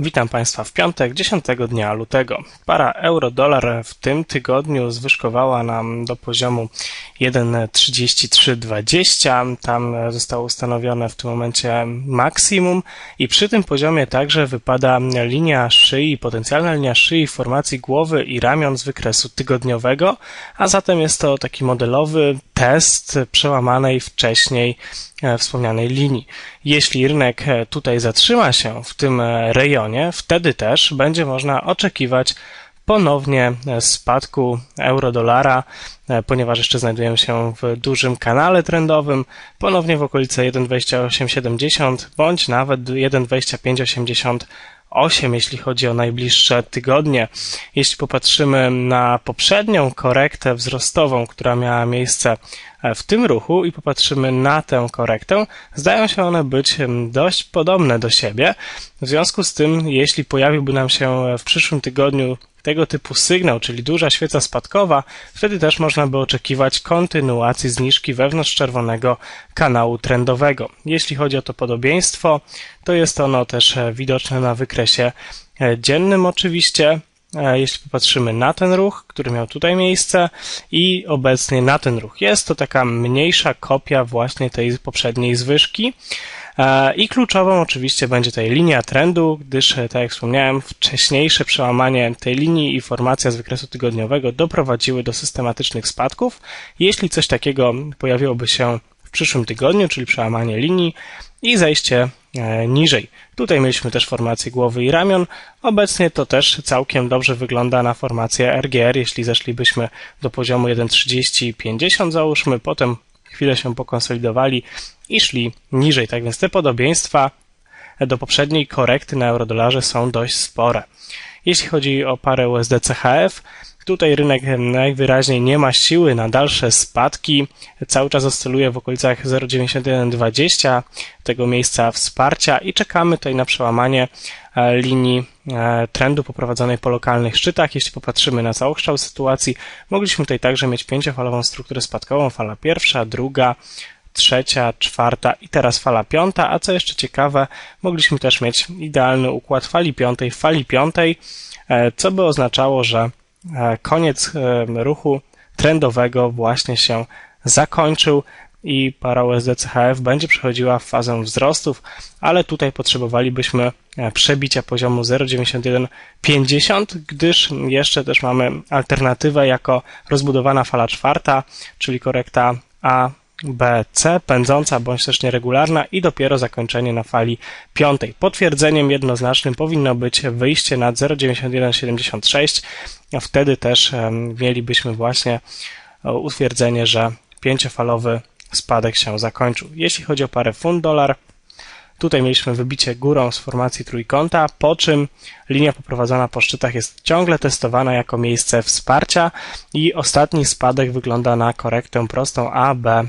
Witam Państwa w piątek, 10 dnia lutego. Para euro-dolar w tym tygodniu zwyżkowała nam do poziomu 1,3320. Tam zostało ustanowione w tym momencie maksimum i przy tym poziomie także wypada linia szyi, potencjalna linia szyi formacji głowy i ramion z wykresu tygodniowego, a zatem jest to taki modelowy test przełamanej wcześniej e, wspomnianej linii. Jeśli rynek e, tutaj zatrzyma się w tym e, rejonie, wtedy też będzie można oczekiwać ponownie spadku euro-dolara, ponieważ jeszcze znajdujemy się w dużym kanale trendowym, ponownie w okolice 1,2870 bądź nawet 1,2580 8, jeśli chodzi o najbliższe tygodnie. Jeśli popatrzymy na poprzednią korektę wzrostową, która miała miejsce e, w tym ruchu i popatrzymy na tę korektę, zdają się one być dość podobne do siebie. W związku z tym, jeśli pojawiłby nam się w przyszłym tygodniu tego typu sygnał, czyli duża świeca spadkowa, wtedy też można by oczekiwać kontynuacji zniżki wewnątrz czerwonego kanału trendowego. Jeśli chodzi o to podobieństwo, to jest ono też e, widoczne na wykresie e, dziennym oczywiście. E, jeśli popatrzymy na ten ruch, który miał tutaj miejsce i obecnie na ten ruch. Jest to taka mniejsza kopia właśnie tej poprzedniej zwyżki. E, I kluczową oczywiście będzie tutaj linia trendu, gdyż, e, tak jak wspomniałem, wcześniejsze przełamanie tej linii i formacja z wykresu tygodniowego doprowadziły do systematycznych spadków. Jeśli coś takiego pojawiłoby się w przyszłym tygodniu, czyli przełamanie linii i zejście e, niżej. Tutaj mieliśmy też formację głowy i ramion. Obecnie to też całkiem dobrze wygląda na formację RGR, jeśli zeszlibyśmy do poziomu 1,3050 załóżmy, potem chwilę się pokonsolidowali i szli niżej. Tak więc te podobieństwa do poprzedniej korekty na eurodolarze są dość spore. Jeśli chodzi o parę USD CHF, tutaj rynek najwyraźniej nie ma siły na dalsze spadki. Cały czas oscyluje w okolicach 0,9120 tego miejsca wsparcia i czekamy tutaj na przełamanie linii e, trendu poprowadzonej po lokalnych szczytach. Jeśli popatrzymy na całokształt sytuacji, mogliśmy tutaj także mieć pięciofalową strukturę spadkową, fala pierwsza, druga, trzecia, czwarta i teraz fala piąta, a co jeszcze ciekawe, mogliśmy też mieć idealny układ fali piątej, fali piątej, e, co by oznaczało, że e, koniec e, ruchu trendowego właśnie się zakończył i para USD CHF będzie przechodziła w fazę wzrostów, ale tutaj potrzebowalibyśmy przebicia poziomu 0,9150, gdyż jeszcze też mamy alternatywę jako rozbudowana fala czwarta, czyli korekta A BC, pędząca bądź też nieregularna i dopiero zakończenie na fali piątej. Potwierdzeniem jednoznacznym powinno być wyjście nad 0,9176, a wtedy też mielibyśmy właśnie e, utwierdzenie, że pięciofalowy spadek się zakończył. Jeśli chodzi o parę funt dolar, Tutaj mieliśmy wybicie górą z formacji trójkąta, po czym linia poprowadzona po szczytach jest ciągle testowana jako miejsce wsparcia i ostatni spadek wygląda na korektę prostą A, B,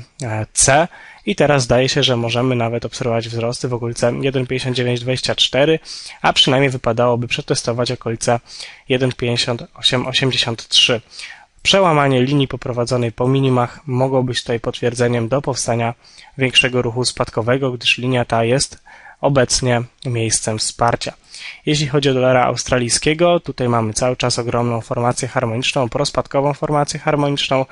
C. I teraz zdaje się, że możemy nawet obserwować wzrosty w okolice 1,5924, a przynajmniej wypadałoby przetestować okolice 1,5883. Przełamanie linii poprowadzonej po minimach mogło być tutaj potwierdzeniem do powstania większego ruchu spadkowego, gdyż linia ta jest obecnie miejscem wsparcia. Jeśli chodzi o dolara australijskiego, tutaj mamy cały czas ogromną formację harmoniczną, prospadkową formację harmoniczną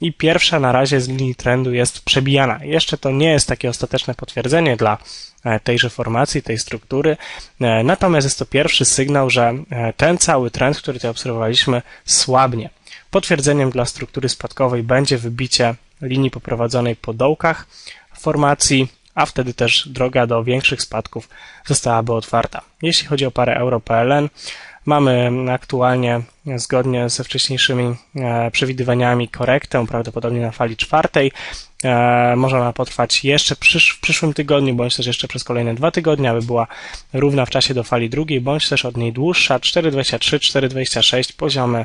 i pierwsza na razie z linii trendu jest przebijana. Jeszcze to nie jest takie ostateczne potwierdzenie dla e, tejże formacji, tej struktury, e, natomiast jest to pierwszy sygnał, że e, ten cały trend, który tutaj obserwowaliśmy, słabnie. Potwierdzeniem dla struktury spadkowej będzie wybicie linii poprowadzonej po dołkach formacji, a wtedy też droga do większych spadków zostałaby otwarta. Jeśli chodzi o parę euro-PLN, mamy aktualnie zgodnie ze wcześniejszymi e, przewidywaniami korektę, prawdopodobnie na fali czwartej. E, może ona potrwać jeszcze w przyszłym tygodniu, bądź też jeszcze przez kolejne dwa tygodnie, aby była równa w czasie do fali drugiej, bądź też od niej dłuższa, 4,23, 4,26 poziomy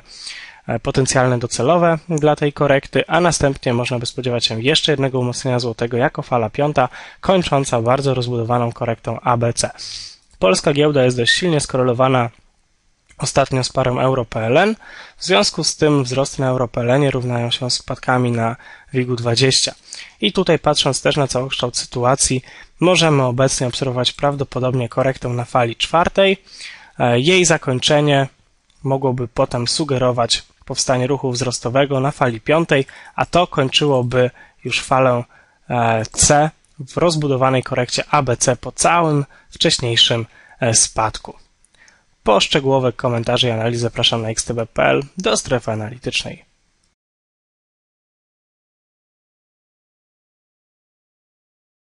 potencjalne docelowe dla tej korekty, a następnie można by spodziewać się jeszcze jednego umocnienia złotego jako fala piąta, kończąca bardzo rozbudowaną korektą ABC. Polska giełda jest dość silnie skorelowana ostatnio z parą euro-PLN. W związku z tym wzrosty na euro-PLN równają się spadkami na WIG-u 20. I tutaj patrząc też na całokształt sytuacji, możemy obecnie obserwować prawdopodobnie korektę na fali czwartej. E, jej zakończenie mogłoby potem sugerować powstanie ruchu wzrostowego na fali piątej, a to kończyłoby już falę e, C w rozbudowanej korekcie ABC po całym wcześniejszym e, spadku. Po szczegółowe komentarze i analizy zapraszam na xtb.pl do strefy analitycznej.